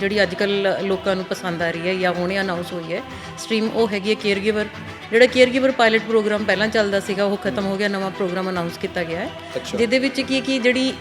ਜਿਹੜੀ ਅੱਜ ਕੱਲ ਲੋਕਾਂ ਨੂੰ ਪਸੰਦ ਆ ਰਹੀ ਹੈ ਜਾਂ ਹੁਣੇ ਅਨਾਉਂਸ ਹੋਈ ਹੈ ਸਟ੍ਰੀਮ ਉਹ ਹੈਗੀ ਹੈ ਕੇਅਰ ਗਿਵਰ ਜਿਹੜਾ ਕੇਅਰ ਗਿਵਰ ਪਾਇਲਟ ਪ੍ਰੋਗਰਾਮ ਪਹਿਲਾਂ ਚੱਲਦਾ ਸੀਗਾ ਉਹ ਖਤਮ ਹੋ ਗਿਆ ਨਵਾਂ ਪ੍ਰੋਗਰਾਮ ਅਨਾਉਂਸ ਕੀਤਾ ਗਿਆ ਹੈ। ਜਿਹਦੇ ਵਿੱਚ ਕੀ ਕਿ ਜਿਹੜੀ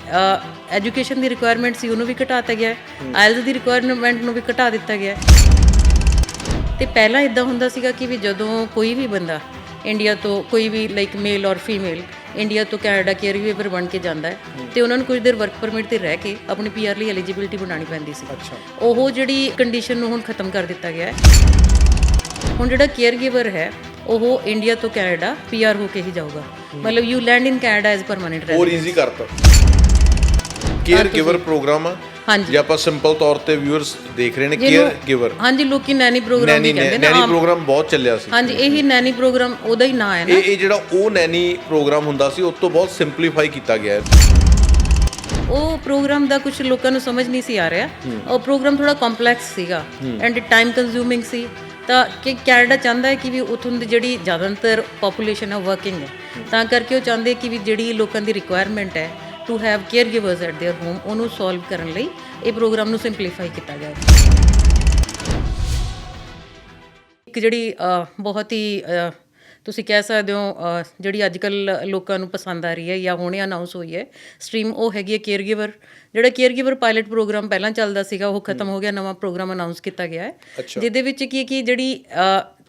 ਐਜੂਕੇਸ਼ਨ ਦੀ ਰਿਕੁਆਇਰਮੈਂਟ ਸੀ ਉਹਨੂੰ ਵੀ ਘਟਾਤਾ ਗਿਆ ਹੈ। ਆਇਲਸ ਦੀ ਰਿਕੁਆਇਰਮੈਂਟ ਨੂੰ ਵੀ ਘਟਾ ਦਿੱਤਾ ਗਿਆ ਹੈ। ਤੇ ਪਹਿਲਾਂ ਇਦਾਂ ਹੁੰਦਾ ਸੀਗਾ ਕਿ ਵੀ ਜਦੋਂ ਕੋਈ ਵੀ ਬੰਦਾ ਇੰਡੀਆ ਤੋਂ ਕੋਈ ਵੀ ਲਾਈਕ ਮੇਲ ਔਰ ਫੀਮੇਲ ਇੰਡੀਆ ਤੋਂ ਕੈਨੇਡਾ ਕੇਅਰ ਗਿਵਰ ਬਣ ਕੇ ਜਾਂਦਾ ਹੈ ਤੇ ਉਹਨਾਂ ਨੂੰ ਕੁਝ ਦੇਰ ਵਰਕ ਪਰਮਿਟ ਤੇ ਰਹਿ ਕੇ ਆਪਣੀ ਪੀਆਰ ਲਈ ਐਲੀਜੀਬਿਲਟੀ ਬਣਾਉਣੀ ਪੈਂਦੀ ਸੀ। ਅੱਛਾ। ਉਹ ਜਿਹੜੀ ਕੰਡੀਸ਼ਨ ਨੂੰ ਹੁਣ ਖਤਮ ਕਰ ਦਿੱਤਾ ਗਿਆ ਹੈ। ਹੁਣ ਜਿਹੜਾ ਕੇਅਰ ਗਿਵਰ ਹੈ ਉਹ ਇੰਡੀਆ ਤੋਂ ਕੈਨੇਡਾ ਪੀਆਰ ਹੋ ਕੇ ਹੀ ਜਾਊਗਾ। ਮਤਲਬ you land in Canada as permanent ਹੋਰ ਈਜ਼ੀ ਕਰਤਾ। ਕੇਅਰ ਗਿਵਰ ਪ੍ਰੋਗਰਾਮ ਆ। ਹਾਂਜੀ। ਜੇ ਆਪਾਂ ਸਿੰਪਲ ਤੌਰ ਤੇ ਵਿਊਅਰਸ ਦੇਖ ਰਹੇ ਨੇ ਕੇਅਰ ਗਿਵਰ ਹਾਂਜੀ ਲੋਕੀ ਨੈਨੀ ਪ੍ਰੋਗਰਾਮ ਨੈਨੀ ਵੀ ਕਹਿੰਦੇ ਨੇ ਨੈਨੀ ਪ੍ਰੋਗਰਾਮ ਬਹੁਤ ਚੱਲਿਆ ਸੀ। ਹਾਂਜੀ ਇਹੀ ਨੈਨੀ ਪ੍ਰੋਗਰਾਮ ਉਹਦਾ ਹੀ ਨਾਂ ਹੈ ਨਾ। ਇਹ ਇਹ ਜਿਹੜਾ ਉਹ ਨੈਨੀ ਪ੍ਰੋਗਰਾਮ ਹੁੰਦਾ ਸੀ ਉਸ ਤੋਂ ਬਹੁਤ ਸਿੰਪਲੀਫਾਈ ਕੀਤਾ ਗਿਆ ਹੈ। ਉਹ ਪ੍ਰੋਗਰਾਮ ਦਾ ਕੁਝ ਲੋਕਾਂ ਨੂੰ ਸਮਝ ਨਹੀਂ ਸੀ ਆ ਰਿਹਾ। ਉਹ ਪ੍ਰੋਗਰਾਮ ਥੋੜਾ ਕੰਪਲੈਕਸ ਸੀਗਾ ਐਂਡ ਟਾਈਮ ਕੰਜ਼ਿਊਮਿੰਗ ਸੀ। ਤਾਂ ਕਿ ਕੈਨੇਡਾ ਚਾਹੁੰਦਾ ਹੈ ਕਿ ਵੀ ਉਥੋਂ ਦੀ ਜਿਹੜੀ ਜ਼ਿਆਦਾਤਰ ਪੋਪੂਲੇਸ਼ਨ ਹੈ ਵਰਕਿੰਗ ਹੈ। ਤਾਂ ਕਰਕੇ ਉਹ ਚਾਹੁੰਦੇ ਕਿ ਵੀ ਜਿਹੜੀ ਲੋਕਾਂ ਦੀ ਰਿਕੁਆਇਰਮੈਂਟ ਹੈ to have caregivers at their home ਉਹਨੂੰ ਸੋਲਵ ਕਰਨ ਲਈ ਇਹ ਪ੍ਰੋਗਰਾਮ ਨੂੰ ਸਿੰਪਲੀਫਾਈ ਕੀਤਾ ਗਿਆ ਹੈ ਇੱਕ ਜਿਹੜੀ ਅ, ਬਹੁਤ ਹੀ ਅ, ਤੁਸੀਂ ਕਹਿ ਸਕਦੇ ਹੋ ਅ, ਜਿਹੜੀ ਅੱਜ ਕੱਲ ਲੋਕਾਂ ਨੂੰ ਪਸੰਦ ਆ ਰਹੀ ਹੈ ਜਾਂ ਹੁਣੇ ਅਨਾਉਂਸ ਹੋਈ ਹੈ ਸਟ੍ਰੀਮ ਉਹ ਹੈਗੀ ਹੈ ਕੇਅਰ ਗਿਵਰ ਜਿਹੜਾ ਕੇਅਰ ਗਿਵਰ ਪਾਇਲਟ ਪ੍ਰੋਗਰਾਮ ਪਹਿਲਾਂ ਚੱਲਦਾ ਸੀਗਾ ਉਹ ਖਤਮ ਹੋ ਗਿਆ ਨਵਾਂ ਪ੍ਰੋਗਰਾਮ ਅਨਾਉਂਸ ਕੀਤਾ ਗਿਆ ਹੈ ਜਿਹਦੇ ਵਿੱਚ ਕੀ ਹੈ ਕਿ ਜਿਹੜੀ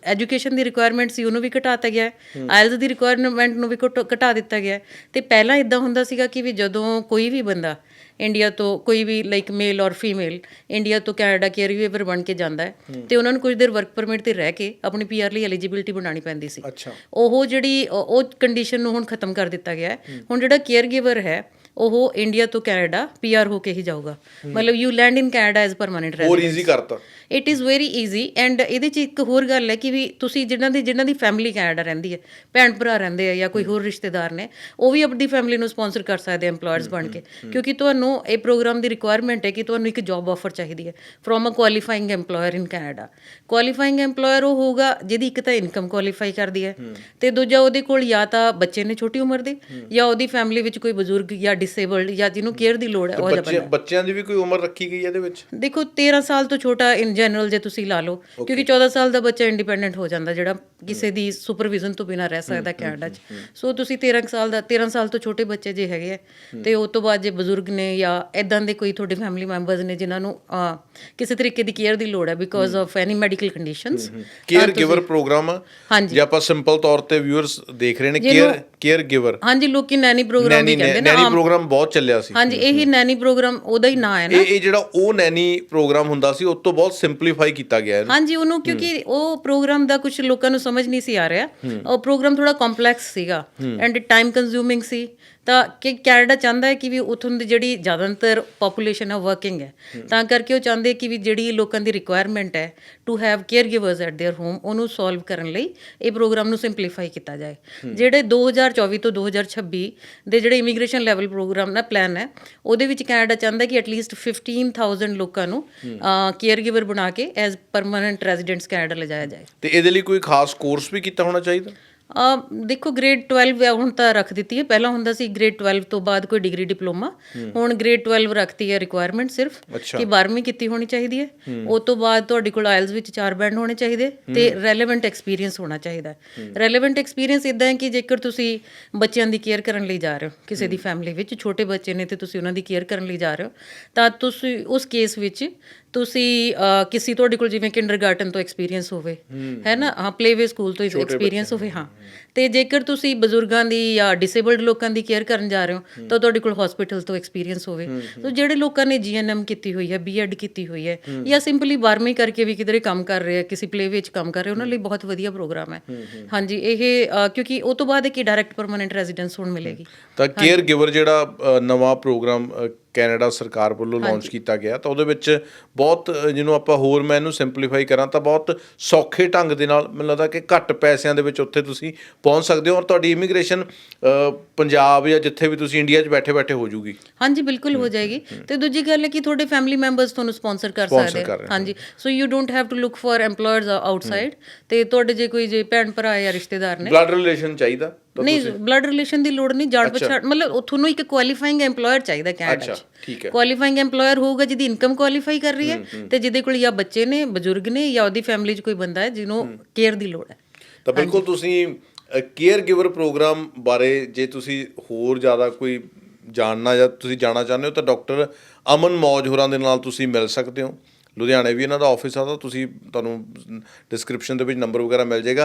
ਐਜੂਕੇਸ਼ਨ ਦੀ ਰਿਕੁਆਇਰਮੈਂਟ ਸੀ ਉਹਨੂੰ ਵੀ ਘਟਾਤਾ ਗਿਆ ਹੈ। ਆਇਲਸ ਦੀ ਰਿਕੁਆਇਰਮੈਂਟ ਨੂੰ ਵੀ ਘਟ- ਘਟਾ ਦਿੱਤਾ ਗਿਆ ਹੈ। ਤੇ ਪਹਿਲਾਂ ਇਦਾਂ ਹੁੰਦਾ ਸੀਗਾ ਕਿ ਵੀ ਜਦੋਂ ਕੋਈ ਵੀ ਬੰਦਾ ਇੰਡੀਆ ਤੋਂ ਕੋਈ ਵੀ ਲਾਈਕ ਮੇਲ ਔਰ ਫੀਮੇਲ ਇੰਡੀਆ ਤੋਂ ਕੈਨੇਡਾ ਕੇਅਰ ਗਿਵਰ ਬਣ ਕੇ ਜਾਂਦਾ ਹੈ ਤੇ ਉਹਨਾਂ ਨੂੰ ਕੁਝ ਦੇਰ ਵਰਕ ਪਰਮਿਟ ਤੇ ਰਹਿ ਕੇ ਆਪਣੀ ਪੀਆਰ ਲਈ ਐਲੀਜੀਬਿਲਟੀ ਬਣਾਉਣੀ ਪੈਂਦੀ ਸੀ। ਅੱਛਾ। ਉਹ ਜਿਹੜੀ ਉਹ ਕੰਡੀਸ਼ਨ ਨੂੰ ਹੁਣ ਖਤਮ ਕਰ ਦਿੱਤਾ ਗਿਆ ਹੈ। ਹੁਣ ਜਿਹੜਾ ਕੇਅਰ ਗਿਵਰ ਹੈ ਉਹ ਇੰਡੀਆ ਤੋਂ ਕੈਨੇਡਾ ਪੀਆਰ ਹੋ ਕੇ ਹੀ ਜਾਊਗਾ। ਮਤਲਬ you land in Canada as permanent ਹੋਰ ਈਜ਼ੀ ਕਰਤਾ। It is very easy and ਇਹਦੇ ਚ ਇੱਕ ਹੋਰ ਗੱਲ ਹੈ ਕਿ ਵੀ ਤੁਸੀਂ ਜਿਨ੍ਹਾਂ ਦੀ ਜਿਨ੍ਹਾਂ ਦੀ ਫੈਮਿਲੀ ਕੈਨੇਡਾ ਰਹਿੰਦੀ ਹੈ ਭੈਣ ਭਰਾ ਰਹਿੰਦੇ ਆ ਜਾਂ ਕੋਈ ਹੋਰ ਰਿਸ਼ਤੇਦਾਰ ਨੇ ਉਹ ਵੀ ਆਪਣੀ ਫੈਮਿਲੀ ਨੂੰ ਸਪਾਂਸਰ ਕਰ ਸਕਦੇ ਆ EMPLOYERS ਬਣ ਕੇ। ਕਿਉਂਕਿ ਤੁਹਾਨੂੰ ਇਹ ਪ੍ਰੋਗਰਾਮ ਦੀ ਰਿਕੁਆਇਰਮੈਂਟ ਹੈ ਕਿ ਤੁਹਾਨੂੰ ਇੱਕ ਜੌਬ ਆਫਰ ਚਾਹੀਦੀ ਹੈ from a qualifying EMPLOYER in Canada qualifying EMPLOYER ਉਹ ਹੋਊਗਾ ਜਿਹਦੀ ਇੱਕ ਤਾਂ ਇਨਕਮ ਕੁਆਲੀਫਾਈ ਕਰਦੀ ਹੈ ਤੇ ਦੂਜਾ ਉਹਦੇ ਕੋਲ ਜਾਂ ਤਾਂ ਬੱਚੇ ਨੇ ਛੋਟੀ ਉਮਰ ਦੇ ਜਾਂ ਉਹਦੀ ਫੈਮਿਲੀ ਵਿੱਚ ਕੋਈ ਬਜ਼ੁਰਗ ਜਾਂ ਡਿਸੇਬਲਡ ਜਾਂ ਜਿਹਨੂੰ ਕੇਅਰ ਦੀ ਲੋੜ ਹੈ ਉਹ ਬੱਚੇ ਬੱਚਿਆਂ ਦੀ ਵੀ ਕੋਈ ਉਮਰ ਰੱਖੀ ਗਈ ਹੈ ਇਹਦੇ ਵਿੱਚ? ਦੇਖੋ 13 ਸਾਲ ਤੋਂ ਛੋਟਾ ਇਨ ਜਨਰਲ ਜੇ ਤੁਸੀਂ ਲਾ ਲਓ ਕਿਉਂਕਿ 14 ਸਾਲ ਦਾ ਬੱਚਾ ਇੰਡੀਪੈਂਡੈਂਟ ਹੋ ਜਾਂਦਾ ਜਿਹੜਾ ਕਿਸੇ ਦੀ ਸੁਪਰਵਿਜ਼ਨ ਤੋਂ ਬਿਨਾ ਰਹਿ ਸਕਦਾ ਕੈਨੇਡਾ 'ਚ। ਸੋ ਤੁਸੀਂ 13 ਕੁ ਸਾਲ ਦਾ 13 ਸਾਲ ਤੋਂ ਛੋਟੇ ਬੱਚੇ ਜੇ ਹੈਗੇ ਆ ਤੇ ਉਸ ਤੋਂ ਬਾਅਦ ਜੇ ਬਜ਼ੁਰਗ ਨੇ ਜਾਂ ਇਦਾਂ ਦੇ ਕੋਈ ਤੁਹਾਡੇ ਫੈਮਿਲੀ ਮੈਂਬਰਸ ਨੇ ਜਿਨ੍ਹਾਂ ਨੂੰ ਕਿਸੇ ਤਰੀਕੇ ਦੀ ਕੇਅਰ ਦੀ ਲੋੜ ਹੈ because of any medical conditions caregiver program ਜੇ ਆਪਾਂ ਸਿੰਪਲ ਤੌਰ ਤੇ ਵਿਊਅਰਸ ਦੇਖ ਰਹੇ ਨੇ ਕੇਅਰ ਕੇਅਰ ਗਿਵਰ ਹਾਂਜੀ ਲੋਕੀ ਨੈਨੀ ਪ੍ਰੋਗਰਾਮ ਵੀ ਕਹਿੰਦੇ ਨੇ ਨੈਨੀ ਪ੍ਰੋਗਰਾਮ ਬਹੁਤ ਚੱਲਿਆ ਸੀ। ਹਾਂਜੀ ਇਹੀ ਨੈਨੀ ਪ੍ਰੋਗਰਾਮ ਉਹਦਾ ਹੀ ਨਾਂ ਹੈ ਨਾ। ਇਹ ਇਹ ਜਿਹੜਾ ਉਹ ਨੈਨੀ ਪ੍ਰੋਗਰਾਮ ਹੁੰਦਾ ਸੀ ਉਸ ਤੋਂ ਬਹੁਤ ਸਿੰਪਲੀਫਾਈ ਕੀਤਾ ਗਿਆ ਹੈ ਹਾਂਜੀ ਉਹਨੂੰ ਕਿਉਂਕਿ ਉਹ ਪ੍ਰੋਗਰਾਮ ਦਾ ਕੁਝ ਲੋਕਾਂ ਨੂੰ ਸਮਝ ਨਹੀਂ ਸੀ ਆ ਰਿਹਾ। ਉਹ ਪ੍ਰੋਗਰਾਮ ਥੋੜਾ ਕੰਪਲੈਕਸ ਸੀਗਾ ਐਂਡ ਟਾਈਮ ਕੰਜ਼ਿਊਮਿੰਗ ਸੀ। ਤਾਂ ਕਿ ਕੈਨੇਡਾ ਚਾਹੁੰਦਾ ਹੈ ਕਿ ਵੀ ਉਥੋਂ ਦੀ ਜਿਹੜੀ ਜ਼ਿਆਦਾਤਰ ਪੋਪੂਲੇਸ਼ਨ ਹੈ ਵਰਕਿੰਗ ਹੈ ਤਾਂ ਕਰਕੇ ਉਹ ਚਾਹੁੰਦੇ ਕਿ ਵੀ ਜਿਹੜੀ ਲੋਕਾਂ ਦੀ ਰਿਕੁਆਇਰਮੈਂਟ ਹੈ to have caregivers at their home ਉਹਨੂੰ ਸੋਲਵ ਕਰਨ ਲਈ ਇਹ ਪ੍ਰੋਗਰਾਮ ਨੂੰ ਸਿੰਪਲੀਫਾਈ ਕੀਤਾ ਜਾਏ ਜਿਹੜੇ 2024 ਤੋਂ 2026 ਦੇ ਜਿਹੜੇ ਇਮੀਗ੍ਰੇਸ਼ਨ ਲੈਵਲ ਪ੍ਰੋਗਰਾਮ ਦਾ ਪਲਾਨ ਹੈ ਉਹਦੇ ਵਿੱਚ ਕੈਨੇਡਾ ਚਾਹੁੰਦਾ ਕਿ ਐਟਲੀਸਟ 15000 ਲੋਕਾਂ ਨੂੰ ਕੇਅਰ ਗਿਵਰ ਬਣਾ ਕੇ ਐਜ਼ ਪਰਮਨੈਂਟ ਰੈਜ਼ੀਡੈਂਟਸ ਕੈਨੇਡਾ ਲਿਜਾਇਆ ਜਾਏ ਤੇ ਇਹਦੇ ਲਈ ਕੋਈ ਖਾਸ ਕੋਰਸ ਵੀ ਕੀਤਾ ਹੋਣਾ ਚਾਹੀਦਾ ਅ ਦੇਖੋ ਗ੍ਰੇਡ 12 ਹੈ, ਹੁਣ ਤਾਂ ਰੱਖ ਦਿੱਤੀ ਹੈ। ਪਹਿਲਾਂ ਹੁੰਦਾ ਸੀ ਗ੍ਰੇਡ 12 ਤੋਂ ਬਾਅਦ ਕੋਈ ਡਿਗਰੀ ਡਿਪਲੋਮਾ ਹੁਣ ਗ੍ਰੇਡ 12 ਰੱਖਤੀ ਹੈ ਰਿਕੁਆਇਰਮੈਂਟ ਸਿਰਫ। ਕਿ 12ਵੀਂ ਕੀਤੀ ਹੋਣੀ ਚਾਹੀਦੀ ਹੈ। ਉਸ ਤੋਂ ਬਾਅਦ ਤੁਹਾਡੇ ਕੋਲ ਆਇਲਸ ਵਿੱਚ ਚਾਰ ਬੈਂਡ ਹੋਣੇ ਚਾਹੀਦੇ ਤੇ ਰੈਲੇਵੈਂਟ ਐਕਸਪੀਰੀਅੰਸ ਹੋਣਾ ਚਾਹੀਦਾ ਹੈ। ਰੈਲੇਵੈਂਟ ਐਕਸਪੀਰੀਅੰਸ ਇਦਾਂ ਹੈ ਕਿ ਜੇਕਰ ਤੁਸੀਂ ਬੱਚਿਆਂ ਦੀ ਕੇਅਰ ਕਰਨ ਲਈ ਜਾ ਰਹੇ ਹੋ ਕਿਸੇ ਦੀ ਫੈਮਿਲੀ ਵਿੱਚ ਛੋਟੇ ਬੱਚੇ ਨੇ ਤੇ ਤੁਸੀਂ ਉਹਨਾਂ ਦੀ ਕੇਅਰ ਕਰਨ ਲਈ ਜਾ ਰਹੇ ਹੋ ਤਾਂ ਤੁਸੀਂ ਉਸ ਕੇਸ ਵਿੱਚ ਤੁਸੀਂ ਕਿਸੇ ਤੁਹਾਡੇ ਕੋਲ ਜਿਵੇਂ ਕਿੰਡਰਗਾਰਟਨ ਤੋਂ ਐਕਸਪੀਰੀਅੰਸ ਹੋਵੇ ਹੈ ਨਾ? ਹਾਂ ਪਲੇਵੇ ਸਕੂਲ ਤੋਂ ਐਕਸਪੀਰੀਅੰਸ ਹੋਵੇ ਹਾਂ। ਤੇ ਜੇਕਰ ਤੁਸੀਂ ਬਜ਼ੁਰਗਾਂ ਦੀ ਜਾਂ ਡਿਸੇਬਲਡ ਲੋਕਾਂ ਦੀ ਕੇਅਰ ਕਰਨ ਜਾ ਰਹੇ ਹੋ ਤਾਂ ਤੁਹਾਡੇ ਕੋਲ ਹਸਪੀਟਲ ਤੋਂ ਐਕਸਪੀਰੀਅੰਸ ਹੋਵੇ। ਸੋ ਜਿਹੜੇ ਲੋਕਾਂ ਨੇ ਜੀਐਨਐਮ ਕੀਤੀ ਹੋਈ ਹੈ ਬੀਐਡ ਕੀਤੀ ਹੋਈ ਹੈ ਜਾਂ ਸਿੰਪਲੀ 12ਵੀਂ ਕਰਕੇ ਵੀ ਕਿਧਰੇ ਕੰਮ ਕਰ ਰਹੇ ਆ ਕਿਸੇ ਪਲੇਵੇ ਵਿੱਚ ਕੰਮ ਕਰ ਰਹੇ ਉਹਨਾਂ ਲਈ ਬਹੁਤ ਵਧੀਆ ਪ੍ਰੋਗਰਾਮ ਹੈ। ਹਾਂਜੀ ਇਹ ਕਿਉਂਕਿ ਉਹ ਤੋਂ ਬਾਅਦ ਇੱਕ ਡਾਇਰੈਕਟ ਪਰਮਨੈਂਟ ਰੈਜ਼ੀਡੈਂਸ ਹੁਣ ਮਿਲੇਗੀ। ਤਾਂ ਕੇਅਰ ਗਿਵਰ ਜਿਹੜਾ ਨਵਾਂ ਪ੍ਰੋਗਰਾਮ ਕੈਨੇਡਾ ਸਰਕਾਰ ਵੱਲੋਂ ਲਾਂਚ ਕੀਤਾ ਗਿਆ ਤਾਂ ਉਹਦੇ ਵਿੱਚ ਬਹੁਤ ਜਿਹਨੂੰ ਆਪਾਂ ਹੋਰ ਮੈਂ ਇਹਨੂੰ ਸਿੰਪਲੀਫਾਈ ਕਰਾਂ ਤਾਂ ਬਹੁਤ ਸੌਖੇ ਢੰਗ ਦੇ ਨਾਲ ਮੈਨੂੰ ਲੱਗਦਾ ਕਿ ਘੱਟ ਪੈਸਿਆਂ ਦੇ ਵਿੱਚ ਉੱਥੇ ਤੁਸੀਂ ਪਹੁੰਚ ਸਕਦੇ ਹੋ ਔਰ ਤੁਹਾਡੀ ਇਮੀਗ੍ਰੇਸ਼ਨ ਪੰਜਾਬ ਜਾਂ ਜਿੱਥੇ ਵੀ ਤੁਸੀਂ ਇੰਡੀਆ 'ਚ ਬੈਠੇ ਬੈਠੇ ਹੋ ਜੂਗੀ। ਹਾਂਜੀ ਬਿਲਕੁਲ ਹੋ ਜਾਏਗੀ। ਤੇ ਦੂਜੀ ਗੱਲ ਹੈ ਕਿ ਤੁਹਾਡੇ ਫੈਮਿਲੀ ਮੈਂਬਰਸ ਤੁਹਾਨੂੰ ਸਪਾਂਸਰ ਕਰ ਸਕਦੇ ਹਾਂਜੀ so you don't have to look for EMPLOYERS outside ਤੇ ਤੁਹਾਡੇ ਜੇ ਕੋਈ ਜੇ ਭੈਣ ਭਰਾ ਜਾਂ ਰਿਸ਼ਤੇਦਾਰ ਨੇ ਬਲੱਡ ਰਿਲੇਸ਼ਨ ਚਾਹੀਦਾ। ਨਹੀਂ ਬਲੱਡ ਰਿਲੇਸ਼ਨ ਦੀ ਲੋੜ ਨਹੀਂ ਜੜ ਪਛਾੜ ਮਤਲਬ ਤੁਹਾਨੂੰ ਇੱਕ ਕੁਆਲੀਫਾਈਂਗ EMPLOYER ਚਾਹੀਦਾ ਕੈਨੇਡਾ ਅੱਛਾ 'ਚ ਠੀਕ ਹੈ। ਕੁਆਲੀਫਾਈਂਗ EMPLOYER ਹੋਊਗਾ ਜਿਹਦੀ ਇਨਕਮ ਕੁਆਲੀਫਾਈ ਕਰ ਰਹੀ ਹੈ ਤੇ ਜਿਹਦੇ ਕੋਲ ਜਾਂ ਬੱਚੇ ਨੇ ਬਜ਼ੁਰਗ ਨੇ ਜਾਂ ਉਹਦੀ ਫੈਮਿਲੀ 'ਚ ਕੋਈ ਬੰਦਾ ਹੈ ਜਿਹਨੂੰ ਕੇਅਰ ਦੀ ਲੋੜ ਹੈ। ਤਾਂ ਬਿਲਕੁਲ ਤੁਸੀਂ ਕੇਅਰ ਗਿਵਰ ਪ੍ਰੋਗਰਾਮ ਬਾਰੇ ਜੇ ਤੁਸੀਂ ਹੋਰ ਜ਼ਿਆਦਾ ਕੋਈ ਜਾਣਨਾ ਜਾਂ ਤੁਸੀਂ ਜਾਣਨਾ ਚਾਹੁੰਦੇ ਹੋ ਤਾਂ ਡਾਕਟਰ ਅਮਨ ਮੌਜ ਹੋਰਾਂ ਦੇ ਨਾਲ ਤੁਸੀਂ ਮਿਲ ਸਕਦੇ ਹੋ। ਲੁਧਿਆਣੇ ਵੀ ਇਹਨਾਂ ਦਾ ਆਫਿਸ ਆ ਤਾਂ ਤੁਸੀਂ ਤੁਹਾਨੂੰ ਡਿਸਕ੍ਰਿਪਸ਼ਨ ਦੇ ਵਿੱਚ ਨੰਬਰ ਵਗੈਰਾ ਮਿਲ ਜਾਏਗਾ।